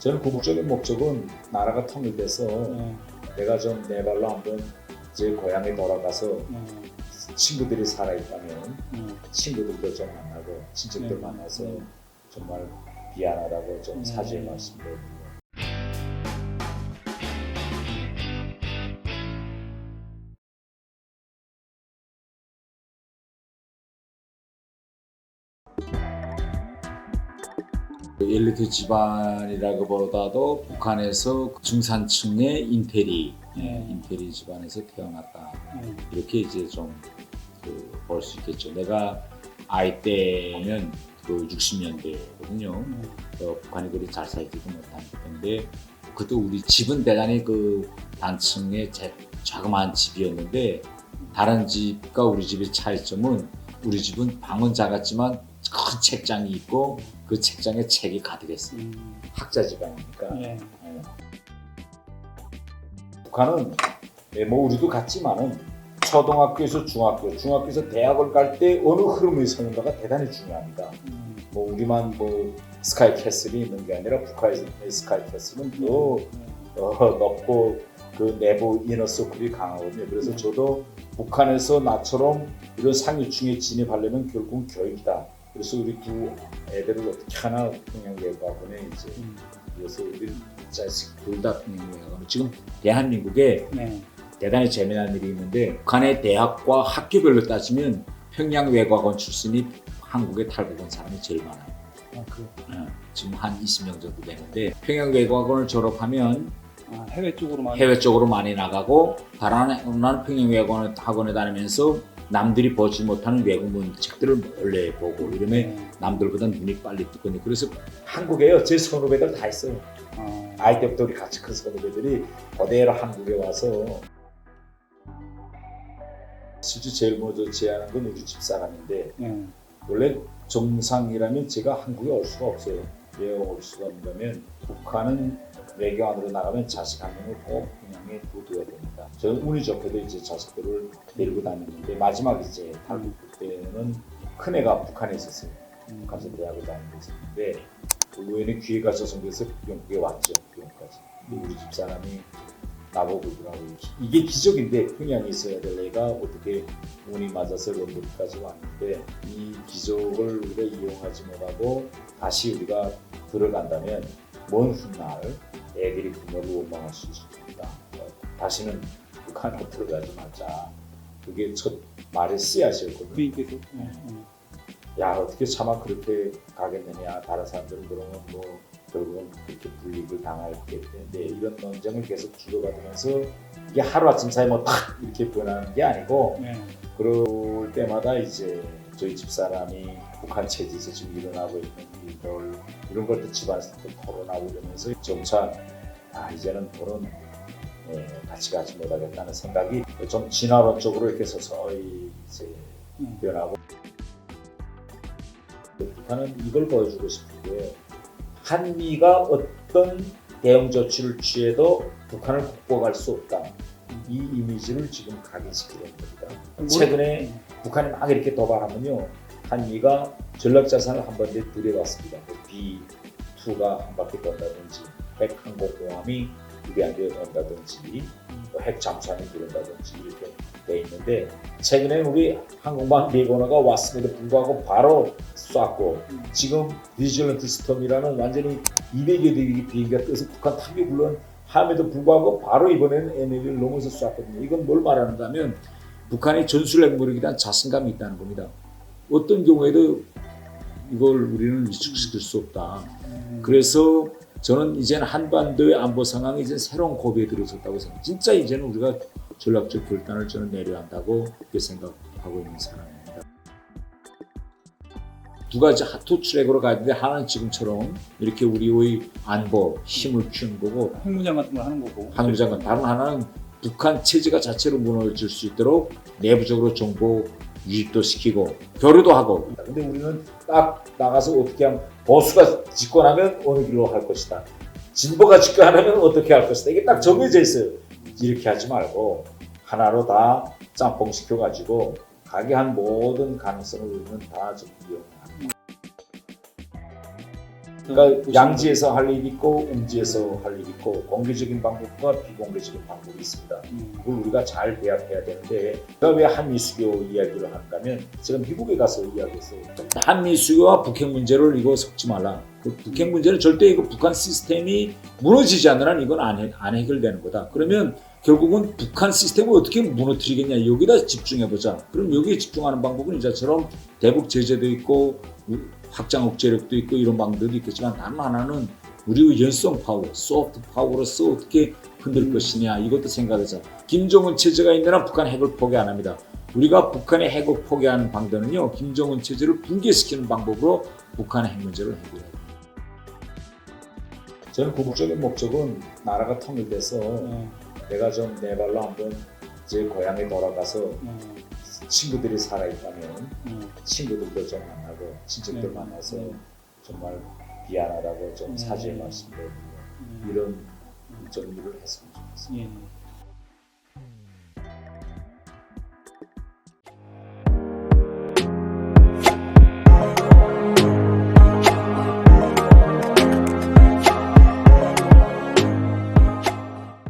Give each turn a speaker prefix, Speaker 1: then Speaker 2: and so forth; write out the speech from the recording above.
Speaker 1: 저는 궁극적인 목적은 나라가 통일돼서
Speaker 2: 네.
Speaker 1: 내가 좀 내 발로 한번 제 고향에 돌아가서
Speaker 2: 네.
Speaker 1: 친구들이 살아있다면
Speaker 2: 네.
Speaker 1: 친구들도 좀 만나고 친척들
Speaker 2: 네.
Speaker 1: 만나서
Speaker 2: 네.
Speaker 1: 정말 미안하다고 좀
Speaker 2: 네.
Speaker 1: 사죄의 말씀드립니다. 엘리트 집안이라고보다도 북한에서 중산층의 인테리,
Speaker 2: 네.
Speaker 1: 인테리 집안에서 태어났다.
Speaker 2: 네.
Speaker 1: 이렇게 이제 좀 볼 수 있겠죠. 내가 아이 때는 그 60년대거든요. 어, 북한이 그리 잘 살지도 못한 건데 그때 우리 집은 대단히 그 단층의 제- 자그마한 집이었는데 다른 집과 우리 집의 차이점은 우리 집은 방은 작았지만 큰 책장이 있고 그 책장에 책이 가득했어요.
Speaker 2: 음.
Speaker 1: 학자 집안이니까.
Speaker 2: 네.
Speaker 1: 예. 북한은 예, 뭐 우리도 같지만은 초등학교에서 중학교, 중학교에서 대학을 갈 때 어느 흐름을 서는가가 대단히 중요합니다.
Speaker 2: 음.
Speaker 1: 뭐 우리만 뭐 스카이 캐슬이 있는 게 아니라 북한의 스카이 캐슬은 또
Speaker 2: 네.
Speaker 1: 어, 높고 그 내부 이너 서클이 강하거든요. 그래서 저도 북한에서 나처럼 이런 상류층에 진입하려면 결국은 교육이다. 그래서 우리 두 애들을 어떻게 하나 평양외과학원에 이제
Speaker 2: 음.
Speaker 1: 그래서 우리 자식 둘다 평양외과학원 지금 대한민국에
Speaker 2: 네.
Speaker 1: 대단히 재미난 일이 있는데 북한의 대학과 학교별로 따지면 평양 외과학원 출신이 한국에 탈북한 사람이 제일 많아요.
Speaker 2: 아, 그
Speaker 1: 어, 지금 한 20명 정도 되는데 평양 외과학원을 졸업하면
Speaker 2: 아, 해외 쪽으로 많이
Speaker 1: 해외 쪽으로 많이 나가고 다른 평양외과학원 학원에 다니면서 남들이 보지 못하는 외국문 책들을 원래 보고 이러면
Speaker 2: 네.
Speaker 1: 남들보다 눈이 빨리 뜨거든요. 그래서 한국에요. 제 선후배들 다 있어요.
Speaker 2: 아,
Speaker 1: 아이 때부터 우리 같이 큰 선후배들이 그대로 한국에 와서 실제 제일 먼저 제안한 건 우리 집사람인데
Speaker 2: 네.
Speaker 1: 원래 정상이라면 제가 한국에 올 수가 없어요. 왜올 수가 없냐면 북한은 외교안으로 나가면 자식 한 명을 꼭 평양에 둬둬야 됩니다. 저는 운이 좋게도 이제 자식들을 데리고 다녔는데 마지막 이제 탈북 때는 큰 애가 북한에 있었어요.
Speaker 2: 음.
Speaker 1: 가서 대학을 다니고 있었는데 그 우연히 기회가 조성돼서 영국에 왔죠. 영국까지. 근데 우리 집사람이 나보고 그러더라고요. 이게 기적인데 평양에 있어야 될 애가 어떻게 운이 맞아서 런던까지 왔는데 이 기적을 우리가 이용하지 못하고 다시 우리가 들어간다면 먼 훗날 애들이 부모를 원망할 수 있습니다. 어, 다시는 북한으로 들어가지 말자. 그게 첫 말의 씨앗이었거든요.
Speaker 2: 부인께서 네. 네.
Speaker 1: 야 어떻게 차마 그렇게 가겠느냐 다른 사람들은 그러면 뭐 결국은 그렇게 불이익을 당하게 되는데 이런 논쟁을 계속 주고받으면서 이게 하루아침 사이에 뭐탁 이렇게 변하는 게 아니고
Speaker 2: 네.
Speaker 1: 그럴 때마다 이제 저희 집사람이 북한 체제에서 지금 일어나고 있는 일들 이런 것도 집안에서 또 토론하고 이러면서 점차 아 이제는 돈은 예, 같이 가지 못하겠다는 생각이 좀 진화론적으로 이렇게 서서히 이제
Speaker 2: 음.
Speaker 1: 변하고 북한은 이걸 보여주고 싶은 게 한미가 어떤 대응 조치를 취해도 북한을 극복할 수 없다. 이 이미지를 지금 각인시키려는 겁니다. 최근에 북한이 막 이렇게 도발하면요. 한미가 전략자산을 한 번에 들여봤습니다. 뭐 B2가 한 바퀴 돈다든지 핵 항공모함이 우리한테 온다든지 또 핵 잠수함이 들어온다든지 이렇게 돼 있는데 최근에 우리 항공모함 네번호가 왔음에도 불구하고 바로 쐈고 지금 비질런트 스톰이라는 완전히 200여 대의 비행기가 떠서 북한 탑이 굴러온 함에도 불구하고 바로 이번에는 NL을 넘어서 쐈거든요. 이건 뭘 말하는가 하면 북한의 전술핵 무력에 대한 자신감이 있다는 겁니다. 어떤 경우에도 이걸 우리는 위축시킬 수 없다.
Speaker 2: 음.
Speaker 1: 그래서 저는 이제는 한반도의 안보 상황이 이제 새로운 고비에 들어섰다고 생각해요. 진짜 이제는 우리가 전략적 결단을 저는 내려야 한다고 그렇게 생각하고 있는 사람입니다. 두 가지 투 트랙으로 가야 되는데 하나는 지금처럼 이렇게 우리의 안보 힘을 키우는 거고
Speaker 2: 핵무장 같은 걸 하는 거고
Speaker 1: 한국장관 다른 하나는 북한 체제가 자체로 무너질 수 있도록 내부적으로 정보 유입도 시키고 교류도 하고. 근데 우리는 딱 나가서 어떻게 하면 보수가 집권하면 어느 길로 할 것이다. 진보가 집권하면 어떻게 할 것이다. 이게 딱 정해져 있어요. 이렇게 하지 말고 하나로 다 짬뽕 시켜가지고 가게 한 모든 가능성을 우리는 다좀 이용하는 그러니까
Speaker 2: 보시는
Speaker 1: 양지에서 할일 있고 음지에서 할일 있고 공개적인 방법과 비공개적인 방법이 있습니다.
Speaker 2: 음.
Speaker 1: 그걸 우리가 잘 배합해야 되는데 제가 왜 한미수교 이야기를 하는가면 제가 미국에 가서 이야기했어요. 한미수교와 북핵 문제를 이거 섞지 말라. 그 북핵 문제는 절대 이거 북한 시스템이 무너지지 않는 한 이건 안, 해, 안 해결되는 거다. 그러면 결국은 북한 시스템을 어떻게 무너뜨리겠냐 여기다 집중해보자. 그럼 여기에 집중하는 방법은 이제처럼 대북 제재도 있고 확장 억제력도 있고 이런 방법도 있겠지만 다른 하나는 우리의 연성 파워, 소프트 파워로서 어떻게 흔들
Speaker 2: 음.
Speaker 1: 것이냐 이것도 생각하자. 김정은 체제가 있는 한 북한 핵을 포기 안 합니다. 우리가 북한의 핵을 포기하는 방법은요, 김정은 체제를 붕괴시키는 방법으로 북한의 핵 문제를 해결해요. 저는 궁극적인 목적은 나라가 통일돼서
Speaker 2: 네.
Speaker 1: 내가 좀 내 발로 한번 제 고향에 돌아가서
Speaker 2: 네.
Speaker 1: 친구들이 살아있다면
Speaker 2: 네.
Speaker 1: 친구들도 좀 만나고 친척들
Speaker 2: 네.
Speaker 1: 만나서
Speaker 2: 네.
Speaker 1: 정말 미안하다고 좀
Speaker 2: 네.
Speaker 1: 사죄 말씀드리고
Speaker 2: 네.
Speaker 1: 이런 좀 일을 했으면 좋겠어요.
Speaker 2: 예.